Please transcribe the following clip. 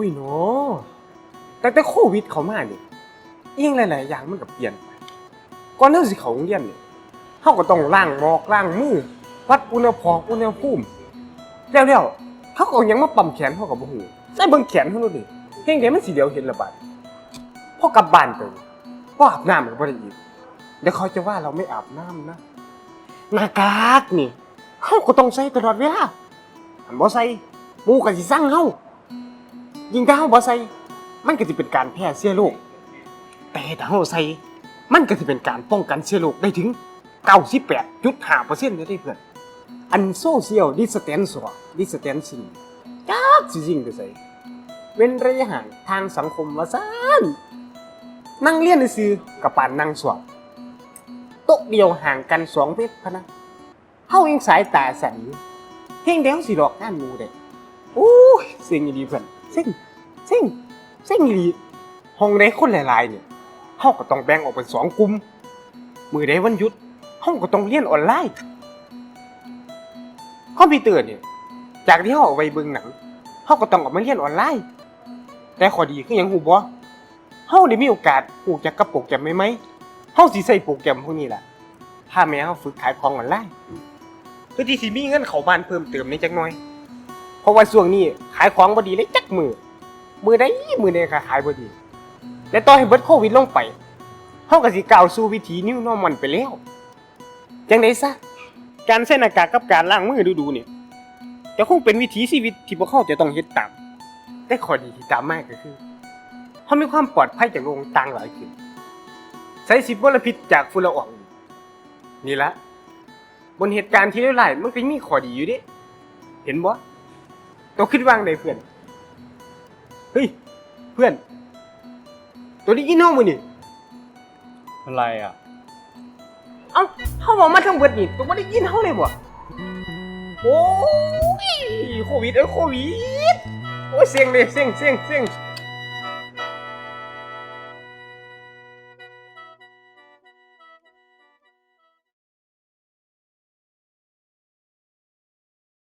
อุ้ยเนาะแต่แต่โควิดเขามานี่อิงหลายๆอย่างมันก็เปลี่ยนไปก่อนเฮาสิเข้าโรงเรียนนี่เฮาก็ต้องล้างหมอกล้างมือวัดอุณหภูมิอุณหภูมิแล้วแล้วๆเขาก็เอาหยังมาปั๊มแขนเฮาก็บ่ฮู้ใส่เบิ่งแขนเฮาดูดิเพียงแต่มันสิเดียวเห็นละบาดพอกลับบ้านไปพออาบน้ำก็บ่ได้อีกเดี๋ยวเขาจะว่าเราไม่อาบน้ำนะหน้ากากนี่เฮาก็ต้องใส่ตลอดเวลาอันบ่ใส่หมู่ก็สิสั่งเฮา ยิ่งถ้าเฮาบ่ใส่ มันก็สิเป็นการแพร่เชื้อโรคแต่ถ้าเฮาใส่ มันก็สิเป็นการป้องกันเชื้อโรคได้ถึง 98.5%เลยเด้เพื่อน อันโซเชียลดิสแตนซ์ดิสแตนซิ่งจักสิจริงไปใส่เว้นระยะห่างทางสังคมว่าซ่านนั่งเรียนซื่อกับปานนั่งสวบโต๊ะเดียวห่างกัน2เมตรพะนะเฮายังสายตาสั่นอยู่เฮงเดียวสิหลอกงานหมู่ได้โอ้ยเซ็งดีเพื่อน เซ็งเซ็งเซ็งอีดีห้องใดคนหลายๆเนี่ยเฮาก็ต้องแบ่งออกเป็นสองกลุ่มมือใดวันหยุดเฮาก็ต้องเรียนออนไลน์คอมพิวเตอร์เนี่ยจากที่เฮาเอาไว้เบิ่งหนังเฮาก็ต้องเออกมาเรียนออนไลน์ แต่ข้อดีคือหยังฮู้บ่เฮาได้มีโอกาสรู้จักกับโปรแกรมใหม่ๆเฮาสิใช้โปรแกรมพวกนี้ล่ะถ้าแม้เฮาฝึกขายของออนไลน์เพื่อที่สิมีเงินเข้าบ้านเพิ่มเติมในจักหน่อย เพราะว่าช่วงนี้ขายของบ่ดีเลยจักมือ มือใดมือใดก็ขายบ่ดี และต่อให้เบิดโควิดลงไปเฮาก็สิก้าวสู่วิถี New Normal ไปแล้วจังได๋ซะการใส่หน้ากากกับการล้างมือดูๆนี่ยจะคงเป็นวิถีชีวิตที่พวกเขาจะต้องเฮ็ดตามแต่ข้อดีที่ตามมาก็คือเฮามีความปลอดภัยจากโรคต่างหลายขึ้นใช้สิทธิ์มลพิษจากฝุ่นละอองนี่ละบนเหตุการณ์ที่ร้ายมันก็มีข้อดีอยู่เด้เห็นบ่ ตัวคิดว่างได้เพื่อน เฮ้ย เพื่อน ตัวนี้กินห้องมือนี่อะไรอะ เอ้าเขาบอกมาทั้งเบิดนี่ตัวไม่ได้กินห้องเลยบ่โอ้ยโควิดเอ้ยโควิด โอ้ยเสียงเลยเสียงเสียงเสียง